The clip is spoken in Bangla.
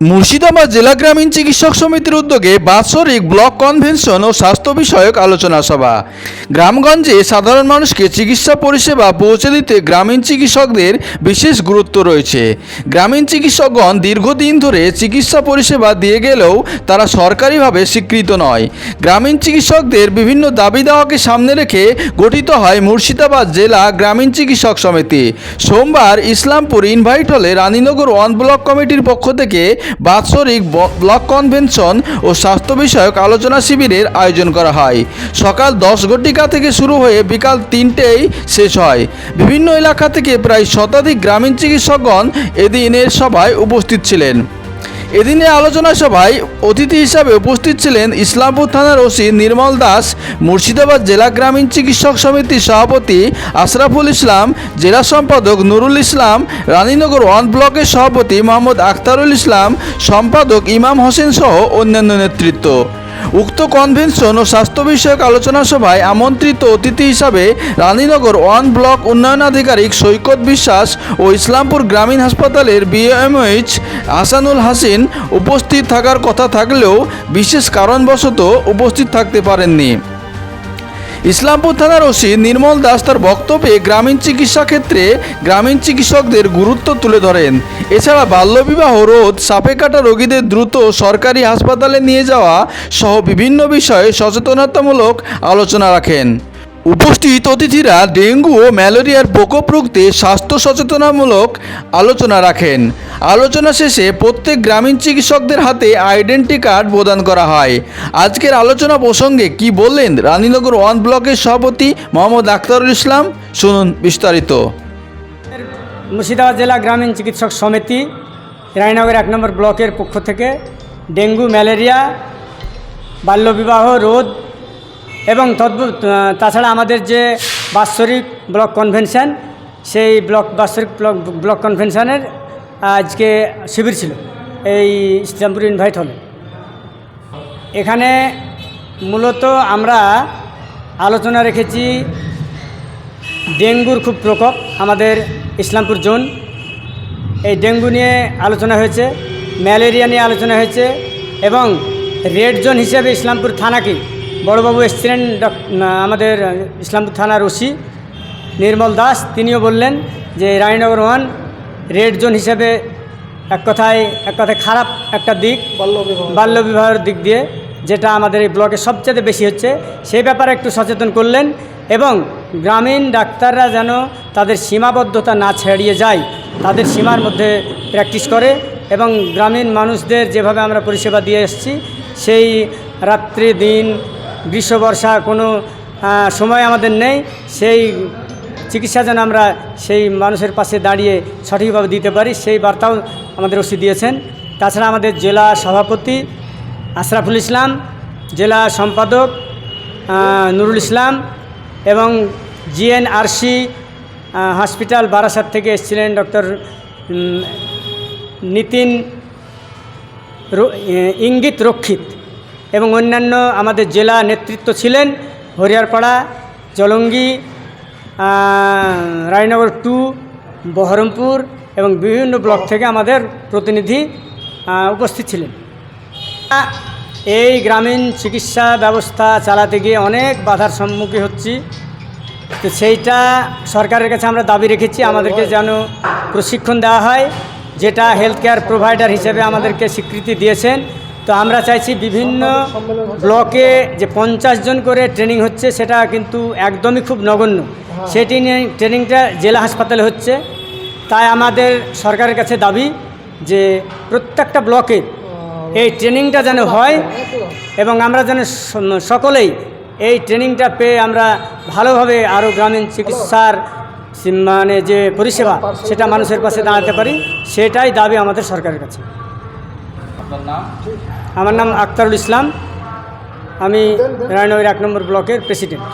মুর্শিদাবাদ জেলা গ্রামীণ চিকিৎসক সমিতির উদ্যোগে বাৎসরিক ব্লক কনভেনশন ও স্বাস্থ্য বিষয়ক আলোচনা সভা। গ্রামগঞ্জে সাধারণ মানুষকে চিকিৎসা পরিষেবা পৌঁছে দিতে গ্রামীণ চিকিৎসকদের বিশেষ গুরুত্ব রয়েছে। গ্রামীণ চিকিৎসকগণ দীর্ঘদিন ধরে চিকিৎসা পরিষেবা দিয়ে গেলেও তারা সরকারিভাবে স্বীকৃত নয়। গ্রামীণ চিকিৎসকদের বিভিন্ন দাবি দাওয়াকে সামনে রেখে গঠিত হয় মুর্শিদাবাদ জেলা গ্রামীণ চিকিৎসক সমিতি। সোমবার ইসলামপুর ইনভাইট হলে রানীনগর ওয়ান ব্লক কমিটির পক্ষ থেকে বাৎসরিক ব্লক কনভেনশন ও স্বাস্থ্য বিষয়ক আলোচনা শিবিরের আয়োজন করা হয়। সকাল দশ ঘটিকা থেকে শুরু হয়ে বিকাল তিনটেই শেষ হয়। বিভিন্ন এলাকা থেকে প্রায় শতাধিক গ্রামীণ চিকিৎসকগণ এদিনের সভায় উপস্থিত ছিলেন। এদিনের আলোচনা সভায় অতিথি হিসাবে উপস্থিত ছিলেন ইসলামপুর থানার ওসি নির্মল দাস, মুর্শিদাবাদ জেলা গ্রামীণ চিকিৎসক সমিতির সভাপতি আশরাফুল ইসলাম, জেলা সম্পাদক নুরুল ইসলাম, রানীনগর ওয়ান ব্লকের সভাপতি মোহাম্মদ আখতারুল ইসলাম, সম্পাদক ইমাম হোসেন সহ অন্যান্য নেতৃত্ব। উক্ত কনভেনশন ও স্বাস্থ্য বিষয়ক আলোচনা সভায় আমন্ত্রিত অতিথি হিসাবে রানীনগর ওয়ান ব্লক উন্নয়ন আধিকারিক সৈকত বিশ্বাস ও ইসলামপুর গ্রামীণ হাসপাতালের বিএমএইচ হাসানুল হাসিন উপস্থিত থাকার কথা থাকলেও বিশেষ কারণবশত উপস্থিত থাকতে পারেননি। ইসলামপুর থানার ওসি নির্মল দাস তার বক্তব্যে গ্রামীণ চিকিৎসা ক্ষেত্রে গ্রামীণ চিকিৎসকদের গুরুত্ব তুলে ধরেন। এছাড়া বাল্যবিবাহ রোধ, সাপে কাটা রোগীদের দ্রুত সরকারি হাসপাতালে নিয়ে যাওয়া সহ বিভিন্ন বিষয়ে সচেতনতামূলক আলোচনা রাখেন। উপস্থিত অতিথিরা ডেঙ্গু ও ম্যালেরিয়ার প্রকোপ রুখতে স্বাস্থ্য সচেতনামূলক আলোচনা রাখেন। আলোচনা শেষে প্রত্যেক গ্রামীণ চিকিৎসকদের হাতে আইডেন্টি কার্ড প্রদান করা হয়। আজকের আলোচনা প্রসঙ্গে কি বললেন রানীনগর ওয়ান ব্লকের সভাপতি মোহাম্মদ আখতারুল ইসলাম? শুনুন বিস্তারিত। মুর্শিদাবাদ জেলা গ্রামীণ চিকিৎসক সমিতি রায়নগর এক নম্বর ব্লকের পক্ষ থেকে ডেঙ্গু, ম্যালেরিয়া, বাল্যবিবাহ, রোধ এবং তাছাড়া আমাদের যে বাৎসরিক ব্লক কনভেনশন, সেই ব্লক, বাৎসরিক ব্লক ব্লক কনভেনশনের আজকে শিবির ছিল, এই ইসলামপুর ইনভাইট হলে। এখানে মূলত আমরা আলোচনা রেখেছি ডেঙ্গুর খুব প্রকোপ, আমাদের ইসলামপুর জোন। এই ডেঙ্গু নিয়ে আলোচনা হয়েছে, ম্যালেরিয়া নিয়ে আলোচনা হয়েছে এবং রেড জোন হিসেবে ইসলামপুর থানাকে বড়বাবু এসেছিলেন আমাদের ইসলামপুর থানার ওসি নির্মল দাস। তিনিও বললেন যে রানীনগর ওয়ান রেড জোন হিসেবে এক কথায় এক কথায় খারাপ একটা দিক বাল্যবিবাহের দিক দিয়ে যেটা আমাদের এই ব্লকে সবচেয়ে বেশি হচ্ছে। সেই ব্যাপারে একটু সচেতন করলেন এবং গ্রামীণ ডাক্তাররা যেন তাদের সীমাবদ্ধতা না ছাড়িয়ে যায় তাদের সীমার মধ্যে প্র্যাকটিস করে এবং গ্রামীণ মানুষদের যেভাবে আমরা পরিষেবা দিয়ে এসেছি সেই রাত্রি দিন গ্রীষ্ম বর্ষা কোনো সময় আমাদের নেই, সেই চিকিৎসা যেন আমরা সেই মানুষের পাশে দাঁড়িয়ে সঠিকভাবে দিতে পারি, সেই বার্তাও আমাদের ওসি দিয়েছেন। তাছাড়া আমাদের জেলা সভাপতি আশরাফুল ইসলাম, জেলা সম্পাদক নুরুল ইসলাম এবং জিএনআরসি হসপিটাল বারাসাত থেকে এসেছিলেন ডক্টর নিতিন ইঙ্গিত রক্ষিত। এবং অন্যান্য আমাদের জেলা নেতৃত্ব ছিলেন হরিয়ারপাড়া, জলঙ্গি রায়নগর টু, বহরমপুর এবং বিভিন্ন ব্লক থেকে আমাদের প্রতিনিধি উপস্থিত ছিলেন। এই গ্রামীণ চিকিৎসা ব্যবস্থা চালাতে গিয়ে অনেক বাধার সম্মুখীন হচ্ছি। তো সেইটা সরকারের কাছে আমরা দাবি রেখেছি, আমাদেরকে যেন প্রশিক্ষণ দেওয়া হয়, যেটা হেলথ কেয়ার প্রোভাইডার হিসেবে আমাদেরকে স্বীকৃতি দিয়েছেন। তো আমরা চাইছি বিভিন্ন ব্লকে যে পঞ্চাশ জন করে ট্রেনিং হচ্ছে সেটা কিন্তু একদমই খুব নগণ্য। সেই ট্রেনিং ট্রেনিংটা জেলা হাসপাতালে হচ্ছে। তাই আমাদের সরকারের কাছে দাবি যে প্রত্যেকটা ব্লকে এই ট্রেনিংটা যেন হয় এবং আমরা যেন সকলেই এই ট্রেনিংটা পেয়ে আমরা ভালোভাবে আরও গ্রামীণ চিকিৎসার মানে যে পরিষেবা সেটা মানুষের পাশে দাঁড়াতে পারি সেটাই দাবি আমাদের সরকারের কাছে। আমার নাম আক্তারুল ইসলাম। আমি রায়নগর এক নম্বর ব্লকের প্রেসিডেন্ট।